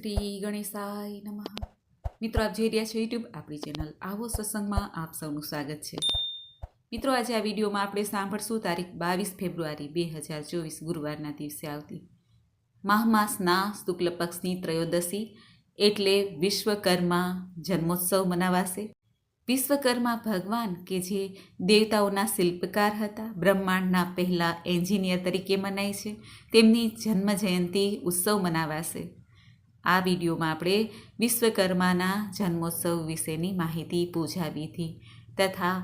શ્રી ગણેશાય નમઃ. મિત્રો, આપ જોઈ રહ્યા છો યુટ્યુબ આપણી ચેનલ આવો સત્સંગમાં આપ સૌનું સ્વાગત છે. મિત્રો, આજે આ વિડીયોમાં આપણે સાંભળશું તારીખ બાવીસ ફેબ્રુઆરી બે હજાર ચોવીસ, ગુરુવારના દિવસે આવતી માહમાસના શુક્લ પક્ષની ત્રયોદશી એટલે વિશ્વકર્મા જન્મોત્સવ મનાવાશે. વિશ્વકર્મા ભગવાન કે જે દેવતાઓના શિલ્પકાર હતા, બ્રહ્માંડના પહેલા એન્જિનિયર તરીકે મનાય છે, તેમની જન્મ જયંતિ ઉત્સવ મનાવાશે. આ વિડીયોમાં આપણે વિશ્વકર્માના જન્મોત્સવ વિશેની માહિતી પૂજા વિધિ તથા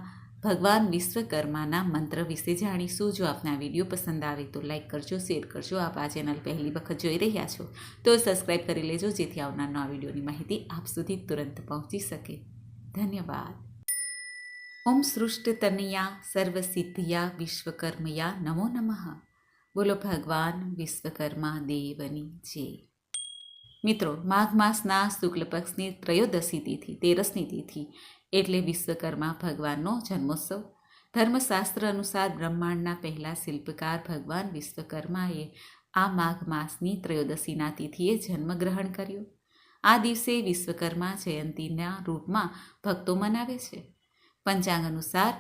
ભગવાન વિશ્વકર્માના મંત્ર વિશે જાણીશું. જો આપને વીડિયો પસંદ આવે તો લાઈક કરજો, શેર કરજો. આપ આ ચેનલ પહેલી વખત જોઈ રહ્યા છો તો સબસ્ક્રાઈબ કરી લેજો, જેથી આવનાર નવા વિડીયોની માહિતી આપ સુધી તુરંત પહોંચી શકે. ધન્યવાદ. ઓમ સૃષ્ટતનયા સર્વસિદ્ધિયા વિશ્વકર્મયા નમો નમઃ. બોલો ભગવાન વિશ્વકર્મા દેવની જય. મિત્રો, માઘ માસના શુક્લ પક્ષની ત્રયોદશી તિથિ, તેરસની તિથિ એટલે વિશ્વકર્મા ભગવાનનો જન્મોત્સવ. ધર્મશાસ્ત્ર અનુસાર બ્રહ્માંડના પહેલા શિલ્પકાર ભગવાન વિશ્વકર્માએ આ માઘ માસની ત્રયોદશીના તિથિએ જન્મગ્રહણ કર્યો. આ દિવસે વિશ્વકર્મા જયંતીના રૂપમાં ભક્તો મનાવે છે. પંચાંગ અનુસાર,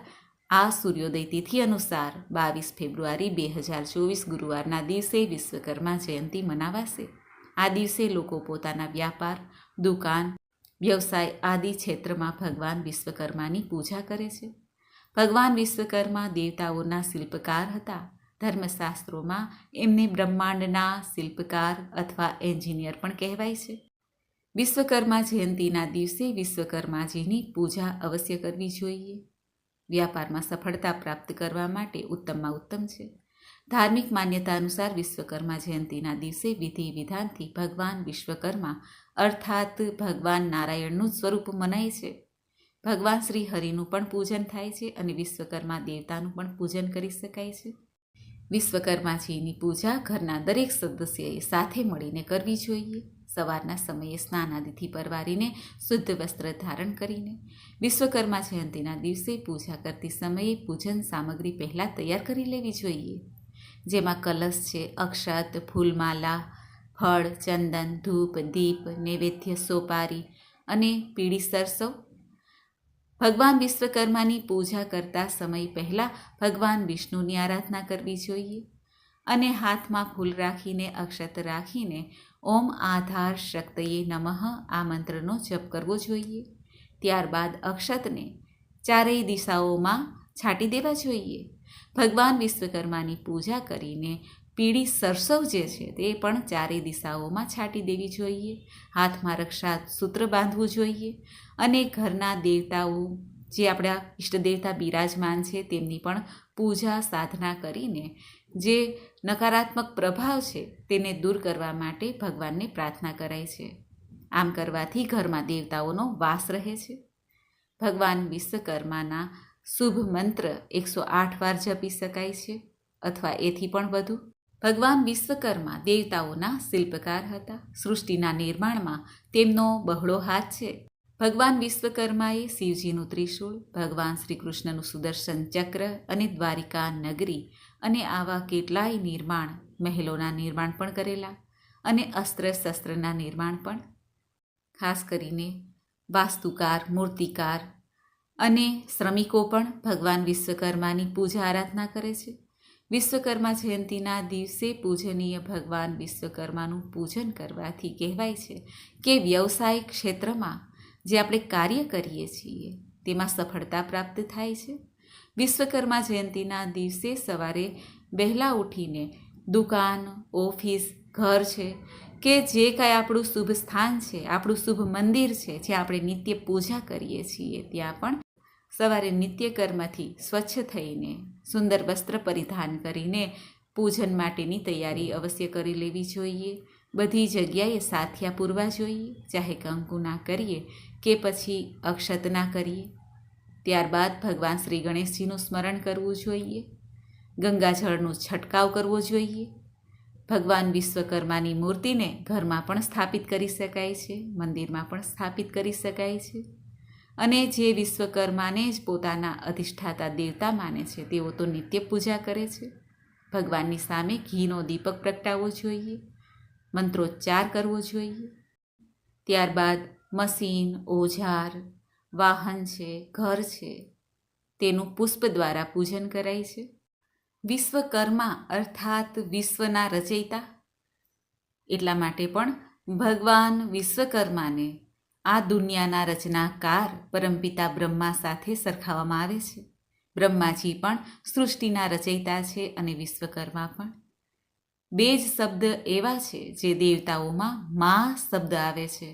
આ સૂર્યોદય તિથિ અનુસાર બાવીસ ફેબ્રુઆરી બે હજાર ચોવીસ ગુરુવારના દિવસે વિશ્વકર્મા જયંતી મનાવાશે. આ દિવસે લોકો પોતાના વ્યાપાર, દુકાન, વ્યવસાય આદિ ક્ષેત્રમાં ભગવાન વિશ્વકર્માની પૂજા કરે છે. ભગવાન વિશ્વકર્મા દેવતાઓના શિલ્પકાર હતા. ધર્મશાસ્ત્રોમાં એમને બ્રહ્માંડના શિલ્પકાર અથવા એન્જિનિયર પણ કહેવાય છે. વિશ્વકર્મા જયંતીના દિવસે વિશ્વકર્માજીની પૂજા અવશ્ય કરવી જોઈએ. વ્યાપારમાં સફળતા પ્રાપ્ત કરવા માટે ઉત્તમમાં ઉત્તમ છે. ધાર્મિક માન્યતા અનુસાર વિશ્વકર્મા જયંતીના દિવસે વિધિ વિધાનથી ભગવાન વિશ્વકર્મા અર્થાત ભગવાન નારાયણનું સ્વરૂપ મનાય છે. ભગવાન શ્રી હરિનું પણ પૂજન થાય છે અને વિશ્વકર્મા દેવતાનું પણ પૂજન કરી શકાય છે. વિશ્વકર્માજીની પૂજા ઘરના દરેક સદસ્યએ સાથે મળીને કરવી જોઈએ. સવારના સમયે સ્નાન આદિથી પરવારીને શુદ્ધ વસ્ત્ર ધારણ કરીને વિશ્વકર્મા જયંતીના દિવસે પૂજા કરતી સમયે પૂજન સામગ્રી પહેલાં તૈયાર કરી લેવી જોઈએ. જેમાં કલશ છે, અક્ષત, ફૂલમાલા, ફળ, ચંદન, ધૂપ, દીપ, નૈવેદ્ય, સોપારી અને પીળી સરસો. ભગવાન વિશ્વકર્માની પૂજા કરતા સમય પહેલાં ભગવાન વિષ્ણુની આરાધના કરવી જોઈએ અને હાથમાં ફૂલ રાખીને, અક્ષત રાખીને ઓમ આધાર શક્તયે નમઃ આ મંત્રનો જપ કરવો જોઈએ. ત્યારબાદ અક્ષતને ચારેય દિશાઓમાં છાંટી દેવા જોઈએ. ભગવાન વિશ્વકર્માની પૂજા કરીને પીળી સરસવ જે છે તે પણ ચારે દિશાઓમાં છાંટી દેવી જોઈએ, હાથમાં રક્ષા સૂત્ર બાંધવું જોઈએ અને ઘરના દેવતાઓ, જે આપણા ઈષ્ટદેવતા બિરાજમાન છે તેમની પણ પૂજા સાધના કરીને જે નકારાત્મક પ્રભાવ છે તેને દૂર કરવા માટે ભગવાનને પ્રાર્થના કરાય છે. આમ કરવાથી ઘરમાં દેવતાઓનો વાસ રહે છે. ભગવાન વિશ્વકર્માના શુભ મંત્ર એકસો આઠ વાર જપી શકાય છે અથવા એથી પણ વધુ. ભગવાન વિશ્વકર્મા દેવતાઓના શિલ્પકાર હતા. સૃષ્ટિના નિર્માણમાં તેમનો બહોળો હાથ છે. ભગવાન વિશ્વકર્માએ શિવજીનું ત્રિશૂળ, ભગવાન શ્રી કૃષ્ણનું સુદર્શન ચક્ર અને દ્વારિકા નગરી અને આવા કેટલાય નિર્માણ, મહેલોના નિર્માણ પણ કરેલા અને અસ્ત્ર શસ્ત્રના નિર્માણ પણ. ખાસ કરીને વાસ્તુકાર, મૂર્તિકાર અને શ્રમિકો પણ ભગવાન વિશ્વકર્માની પૂજા આરાધના કરે છે. વિશ્વકર્મા જયંતીના દિવસે પૂજનીય ભગવાન વિશ્વકર્માનું પૂજન કરવાથી કહેવાય છે કે વ્યવસાય ક્ષેત્રમાં જે આપણે કાર્ય કરીએ છીએ, તેમાં સફળતા પ્રાપ્ત થાય છે. વિશ્વકર્મા જયંતીના દિવસે સવારે વહેલા ઉઠીને દુકાન, ઓફિસ, ઘર છે કે જે કાંઈ આપણું શુભ સ્થાન છે, આપણું શુભ મંદિર છે જે આપણે નિત્ય પૂજા કરીએ છીએ, ત્યાં પણ સવારે નિત્યકર્મથી સ્વચ્છ થઈને, સુંદર વસ્ત્ર પરિધાન કરીને પૂજન માટેની તૈયારી અવશ્ય કરી લેવી જોઈએ. બધી જગ્યાએ સાથિયા પૂરવા જોઈએ. ચાહે કંકુના કરીએ કે પછી અક્ષતના કરીએ. ત્યારબાદ ભગવાન શ્રી ગણેશજીનું સ્મરણ કરવું જોઈએ. ગંગાજળનો છંટકાવ કરવો જોઈએ. ભગવાન વિશ્વકર્માની મૂર્તિને ઘરમાં પણ સ્થાપિત કરી શકાય છે, મંદિરમાં પણ સ્થાપિત કરી શકાય છે. અને જે વિશ્વકર્માને જ પોતાના અધિષ્ઠાતા દેવતા માને છે, તેઓ તો નિત્ય પૂજા કરે છે. ભગવાનની સામે ઘીનો દીપક પ્રગટાવવો જોઈએ, મંત્રોચ્ચાર કરવો જોઈએ. ત્યારબાદ મશીન ઓઝાર વાહન છે, ઘર છે, તેનું પુષ્પ દ્વારા પૂજન કરાય છે. વિશ્વકર્મા અર્થાત વિશ્વના રચયિતા. એટલા માટે પણ ભગવાન વિશ્વકર્માને આ દુનિયાના રચનાકાર પરમપિતા બ્રહ્મા સાથે સરખાવવામાં આવે છે. બ્રહ્માજી પણ સૃષ્ટિના રચયિતા છે અને વિશ્વકર્મા પણ. બે જ શબ્દ એવા છે જે દેવતાઓમાં મા શબ્દ આવે છે.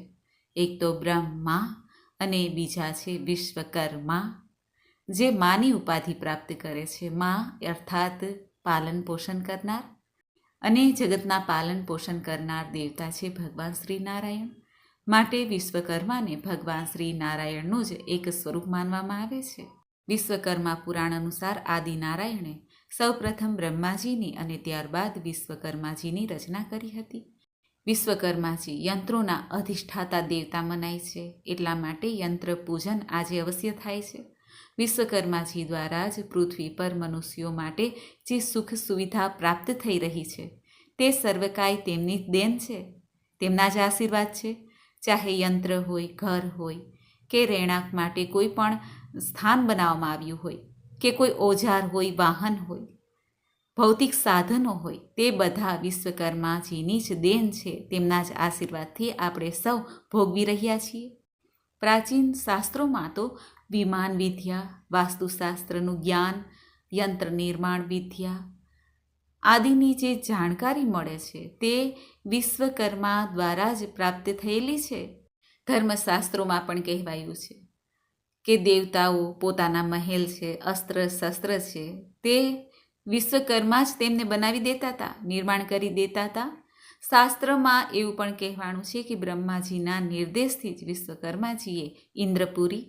એક તો બ્રહ્મા અને બીજા છે વિશ્વકર્મા, જે માની ઉપાધિ પ્રાપ્ત કરે છે. મા અર્થાત પાલન પોષણ કરનાર અને જગતના પાલન પોષણ કરનાર દેવતા છે ભગવાન શ્રી નારાયણ. માટે વિશ્વકર્માને ભગવાન શ્રી નારાયણનું જ એક સ્વરૂપ માનવામાં આવે છે. વિશ્વકર્મા પુરાણ અનુસાર આદિ નારાયણે સૌપ્રથમ બ્રહ્માજીની અને ત્યારબાદ વિશ્વકર્માજીની રચના કરી હતી. વિશ્વકર્માજી યંત્રોના અધિષ્ઠાતા દેવતા મનાય છે, એટલા માટે યંત્ર પૂજન આજે અવશ્ય થાય છે. વિશ્વકર્માજી દ્વારા જ પૃથ્વી પર મનુષ્યો માટે જે સુખ સુવિધા પ્રાપ્ત થઈ રહી છે, તે સર્વકાય તેમની દેન છે. તેમના જ આશીર્વાદ છે. ચાહે યંત્ર હોય, ઘર હોય કે રહેણાંક માટે કોઈ પણ સ્થાન બનાવવામાં આવ્યું હોય કે કોઈ ઓજાર હોય, વાહન હોય, ભૌતિક સાધનો હોય, તે બધા વિશ્વકર્માજીની જ દેન છે તેમના જ આશીર્વાદથી આપણે સૌ ભોગવી રહ્યા છીએ. પ્રાચીન શાસ્ત્રોમાં તો વિમાન વિદ્યા, વાસ્તુશાસ્ત્રનું જ્ઞાન, યંત્ર નિર્માણ વિદ્યા આદિની જે જાણકારી મળે છે તે વિશ્વકર્મા દ્વારા જ પ્રાપ્ત થયેલી છે. ધર્મશાસ્ત્રોમાં પણ કહેવાયું છે કે દેવતાઓ પોતાના મહેલ છે, અસ્ત્ર શસ્ત્ર છે તે વિશ્વકર્મા જ તેમને બનાવી દેતા હતા નિર્માણ કરી દેતા હતા શાસ્ત્રમાં એવું પણ કહેવાનું છે કે બ્રહ્માજીના નિર્દેશથી જ વિશ્વકર્માજીએ ઇન્દ્રપુરી,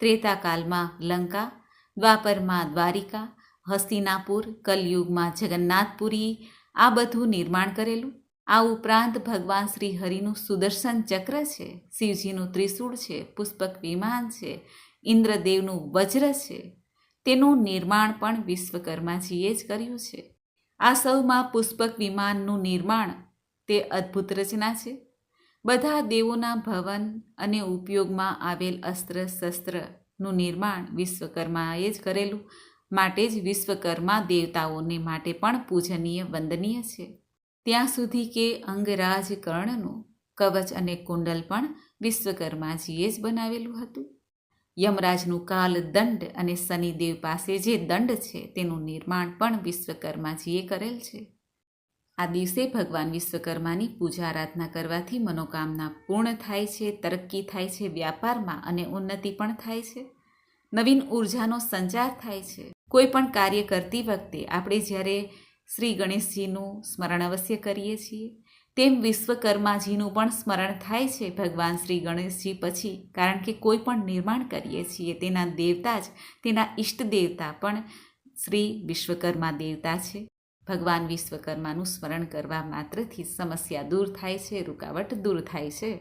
ત્રેતાકાલમાં લંકા, દ્વાપરમાં દ્વારિકા હસ્તિનાપુર, કલયુગમાં જગન્નાથપુરી આ બધું નિર્માણ કરેલું. આ ઉપરાંત ભગવાન શ્રી હરિનું સુદર્શન ચક્ર છે, શિવજીનું ત્રિશૂળ છે, પુષ્પક વિમાન છે, ઇન્દ્રદેવનું વજ્ર છે. તેનું નિર્માણ પણ વિશ્વકર્માજીએ જ કર્યું છે. આ સૌમાં પુષ્પક વિમાનનું નિર્માણ તે અદ્ભુત રચના છે. બધા દેવોના ભવન અને ઉપયોગમાં આવેલ અસ્ત્ર શસ્ત્રનું નિર્માણ વિશ્વકર્માએ જ કરેલું. માટે જ વિશ્વકર્મા દેવતાઓને માટે પણ પૂજનીય વંદનીય છે. ત્યાં સુધી કે અંગરાજ કર્ણનું કવચ અને કુંડલ પણ વિશ્વકર્માજીએ જ બનાવેલું હતું. યમરાજનું કાલ દંડ અને શનિદેવ પાસે જે દંડ છે તેનું નિર્માણ પણ વિશ્વકર્માજીએ કરેલ છે. આ દિવસે ભગવાન વિશ્વકર્માની પૂજા આરાધના કરવાથી મનોકામના પૂર્ણ થાય છે, તરક્કી થાય છે, વ્યાપારમાં અને ઉન્નતિ પણ થાય છે. નવીન ઉર્જાનો સંચાર થાય છે. કોઈ પણ કાર્ય કરતી વખતે આપણે જ્યારે શ્રી ગણેશજીનું સ્મરણ અવશ્ય કરીએ છીએ, તેમ વિશ્વકર્માજીનું પણ સ્મરણ થાય છે ભગવાન શ્રી ગણેશજી પછી, કારણ કે કોઈ પણ નિર્માણ કરીએ છીએ તેના દેવતા જ, તેના ઈષ્ટ દેવતા પણ શ્રી વિશ્વકર્મા દેવતા છે. ભગવાન વિશ્વકર્માનું સ્મરણ કરવા માત્રથી સમસ્યા દૂર થાય છે, રૂકાવટ દૂર થાય છે.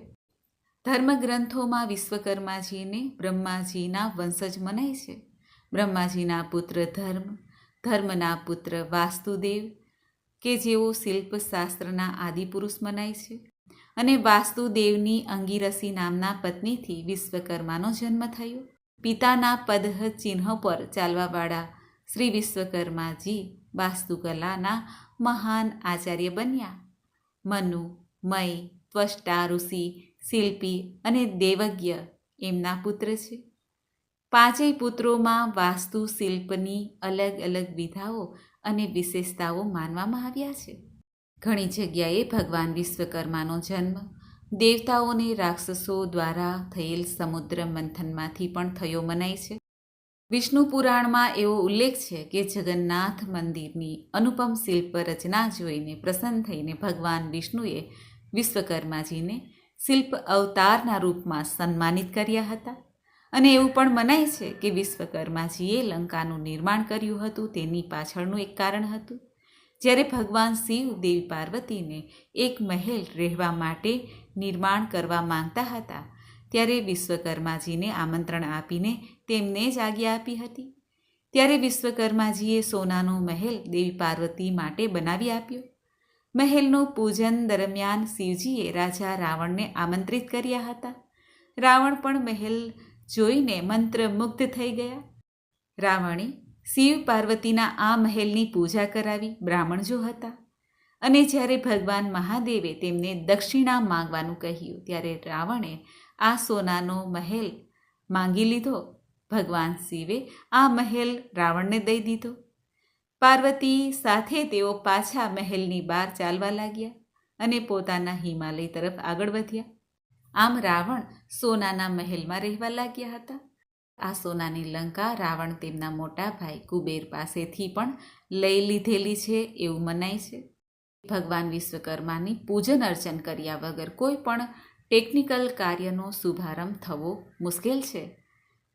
ધર્મગ્રંથોમાં વિશ્વકર્માજીને બ્રહ્માજીના વંશજ મનાય છે. બ્રહ્માજીના પુત્ર ધર્મ, ધર્મના પુત્ર વાસ્તુદેવ, કે જેઓ શિલ્પશાસ્ત્રના આદિપુરુષ મનાય છે અને વાસ્તુદેવની અંગીરસી નામના પત્નીથી વિશ્વકર્માનો જન્મ થયો. પિતાના પદહ ચિહ્ન પર ચાલવાવાળા શ્રી વિશ્વકર્માજી વાસ્તુકલાના મહાન આચાર્ય બન્યા. મનુ, મય, ત્વષ્ટા, ઋષિ, શિલ્પી અને દેવજ્ઞ એમના પુત્ર છે. પાંચેય પુત્રોમાં વાસ્તુ શિલ્પની અલગ અલગ વિધાઓ અને વિશેષતાઓ માનવામાં આવ્યા છે. ઘણી જગ્યાએ ભગવાન વિશ્વકર્માનો જન્મ, દેવતાઓને રાક્ષસો દ્વારા થયેલ સમુદ્ર મંથનમાંથી પણ થયો મનાય છે. વિષ્ણુ પુરાણમાં એવો ઉલ્લેખ છે કે જગન્નાથ મંદિરની અનુપમ શિલ્પ રચના જોઈને પ્રસન્ન થઈને ભગવાન વિષ્ણુએ વિશ્વકર્માજીને શિલ્પ અવતારના રૂપમાં સન્માનિત કર્યા હતા. અને એવું પણ મનાય છે કે વિશ્વકર્માજીએ લંકાનું નિર્માણ કર્યું હતું, તેની પાછળનું એક કારણ હતું. જ્યારે ભગવાન શિવ દેવી પાર્વતીને એક મહેલ રહેવા માટે નિર્માણ કરવા માંગતા હતા, ત્યારે વિશ્વકર્માજીને આમંત્રણ આપીને તેમને જ આજ્ઞા આપી હતી. ત્યારે વિશ્વકર્માજીએ સોનાનો મહેલ દેવી પાર્વતી માટે બનાવી આપ્યો. મહેલનું પૂજન દરમિયાન શિવજીએ રાજા રાવણને આમંત્રિત કર્યા હતા. રાવણ પણ મહેલ જોઈને મંત્રમુગ્ધ થઈ ગયા. રાવણે શિવ પાર્વતીના આ મહેલની પૂજા કરાવી બ્રાહ્મણજો હતા. અને જ્યારે ભગવાન મહાદેવે તેમને દક્ષિણા માંગવાનું કહ્યું, ત્યારે રાવણે આ સોનાનો મહેલ માંગી લીધો. ભગવાન શિવે આ મહેલ રાવણને દઈ દીધો. પાર્વતી સાથે તેઓ પાછા મહેલની બહાર ચાલવા લાગ્યા અને પોતાના હિમાલય તરફ આગળ વધ્યા. આમ રાવણ સોનાના મહેલમાં રહેવા લાગ્યા હતા. આ સોનાની લંકા રાવણ તેમના મોટા ભાઈ કુબેર પાસેથી પણ લઈ લીધેલી છે એવું મનાય છે. ભગવાન વિશ્વકર્માની પૂજન અર્ચન કર્યા વગર કોઈ પણ ટેકનિકલ કાર્યનો શુભારંભ થવો મુશ્કેલ છે.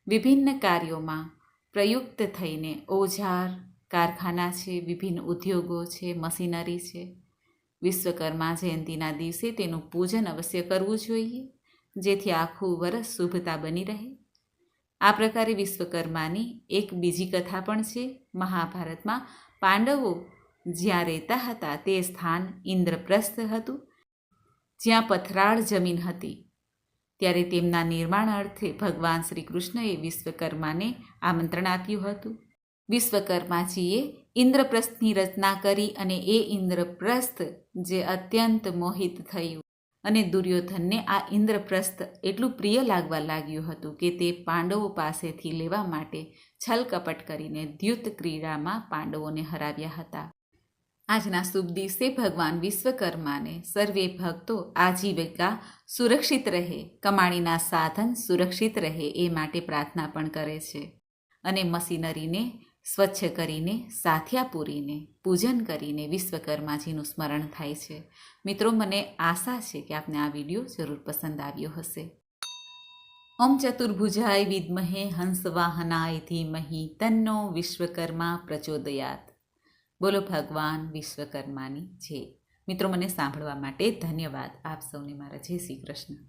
વિભિન્ન કાર્યોમાં પ્રયુક્ત થઈને ઓઝાર કારખાના છે, વિભિન્ન ઉદ્યોગો છે, મશીનરી છે. વિશ્વકર્મા જયંતિના દિવસે તેનું પૂજન અવશ્ય કરવું જોઈએ, જેથી આખું વરસ શુભતા બની રહે. આ પ્રકારે વિશ્વકર્માની એક બીજી કથા પણ છે. મહાભારતમાં પાંડવો જ્યાં રહેતા હતા તે સ્થાન ઇન્દ્રપ્રસ્થ હતું, જ્યાં પથરાળ જમીન હતી. ત્યારે તેમના નિર્માણ અર્થે ભગવાન શ્રી કૃષ્ણએ વિશ્વકર્માને આમંત્રણ આપ્યું હતું. વિશ્વકર્માજીએ ઇન્દ્રપ્રસ્થની રચના કરી અને એ ઇન્દ્રપ્રસ્થ જે અત્યંત મોહિત થયું. અને દુર્યોધનને આ ઇન્દ્રપ્રસ્થ એટલું પ્રિય લાગવા લાગ્યું હતું કે તે પાંડવો પાસેથી લેવા માટે છલકપટ કરીને દ્યુત ક્રીડામાં પાંડવોને હરાવ્યા હતા. આજના શુભ દિવસે ભગવાન વિશ્વકર્માને સર્વે ભક્તો આજીવિકા સુરક્ષિત રહે, કમાણીના સાધન સુરક્ષિત રહે એ માટે પ્રાર્થના પણ કરે છે. અને મશીનરીને સ્વચ્છ કરીને સાથિયા પૂરીને પૂજન કરીને વિશ્વકર્માજીનું સ્મરણ થાય છે. મિત્રો, મને આશા છે કે આપને આ વીડિયો જરૂર પસંદ આવ્યો હશે. ઓમ ચતુર્ભુજાય વિદ્મહે હંસવાહનાય ધીમહી તન્નો વિશ્વકર્મા પ્રચોદયાત. બોલો ભગવાન વિશ્વકર્માની જય. મિત્રો, મને સાંભળવા માટે ધન્યવાદ. આપ સૌને મારા જય શ્રી કૃષ્ણ.